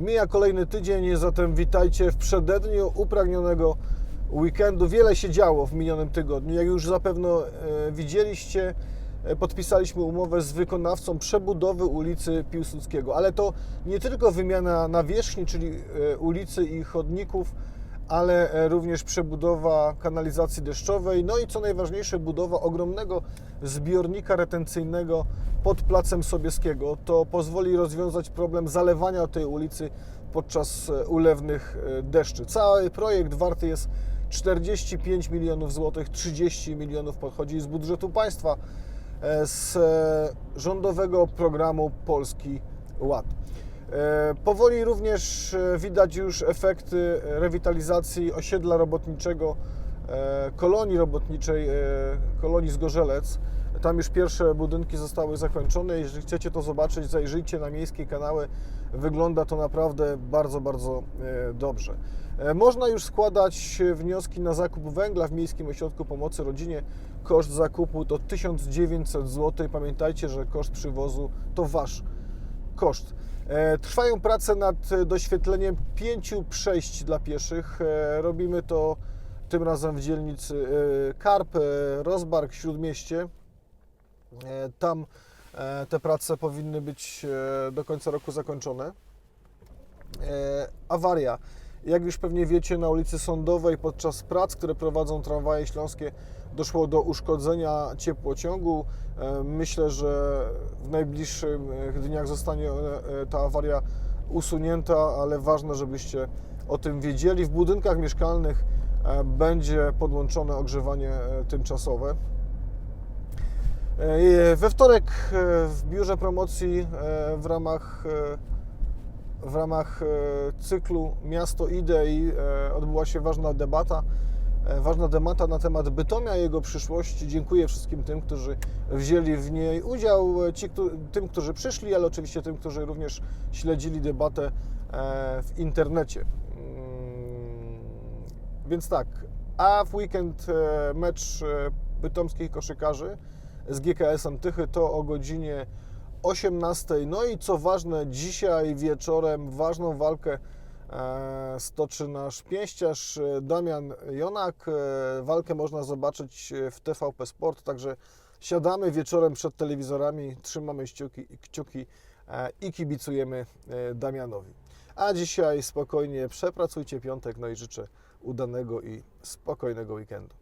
Mija kolejny tydzień, zatem witajcie w przededniu upragnionego weekendu. Wiele się działo w minionym tygodniu. Jak już zapewne widzieliście, e, podpisaliśmy umowę z wykonawcą przebudowy ulicy Piłsudskiego. Ale to nie tylko wymiana nawierzchni, czyli e, ulicy i chodników, ale e, również przebudowa kanalizacji deszczowej, no i co najważniejsze, budowa ogromnego zbiornika retencyjnego pod Placem Sobieskiego. To pozwoli rozwiązać problem zalewania tej ulicy podczas e, ulewnych e, deszczy. Cały projekt warty jest 45 milionów złotych, 30 milionów podchodzi z budżetu państwa z rządowego programu Polski Ład. E, Powoli również e, widać już efekty rewitalizacji osiedla robotniczego, e, kolonii robotniczej, kolonii Zgorzelec. Tam już pierwsze budynki zostały zakończone. Jeżeli chcecie to zobaczyć, zajrzyjcie na miejskie kanały. Wygląda to naprawdę bardzo, bardzo dobrze. Można już składać wnioski na zakup węgla w Miejskim Ośrodku Pomocy Rodzinie. Koszt zakupu to 1900 zł. Pamiętajcie, że koszt przywozu to Wasz koszt. E, Trwają prace nad e, doświetleniem pięciu przejść dla pieszych. E, Robimy to tym razem w dzielnicy Karp, Rozbark, Śródmieście. Tam te prace powinny być do końca roku zakończone. Awaria. Jak już pewnie wiecie, na ulicy Sądowej podczas prac, które prowadzą tramwaje śląskie, doszło do uszkodzenia ciepłociągu. E, Myślę, że w najbliższych dniach zostanie e, ta awaria usunięta, ale ważne, żebyście o tym wiedzieli. W budynkach mieszkalnych e, będzie podłączone ogrzewanie e, tymczasowe. E, We wtorek e, w biurze promocji e, w ramach e, w ramach e, cyklu Miasto Idei e, odbyła się ważna debata. e, Ważna debata na temat Bytomia i jego przyszłości. Dziękuję wszystkim tym, którzy wzięli w niej udział, ci, tym, którzy przyszli, ale oczywiście tym, którzy również śledzili debatę w internecie. Mm, Więc tak, a w weekend mecz bytomskich koszykarzy z GKS-em Tychy to o godzinie 18. No i co ważne, dzisiaj wieczorem ważną walkę e, stoczy nasz pięściarz e, Damian Jonak. E, Walkę można zobaczyć w TVP Sport, także siadamy wieczorem przed telewizorami, trzymamy kciuki, kciuki i kibicujemy Damianowi. A dzisiaj spokojnie przepracujcie piątek, no i życzę udanego i spokojnego weekendu.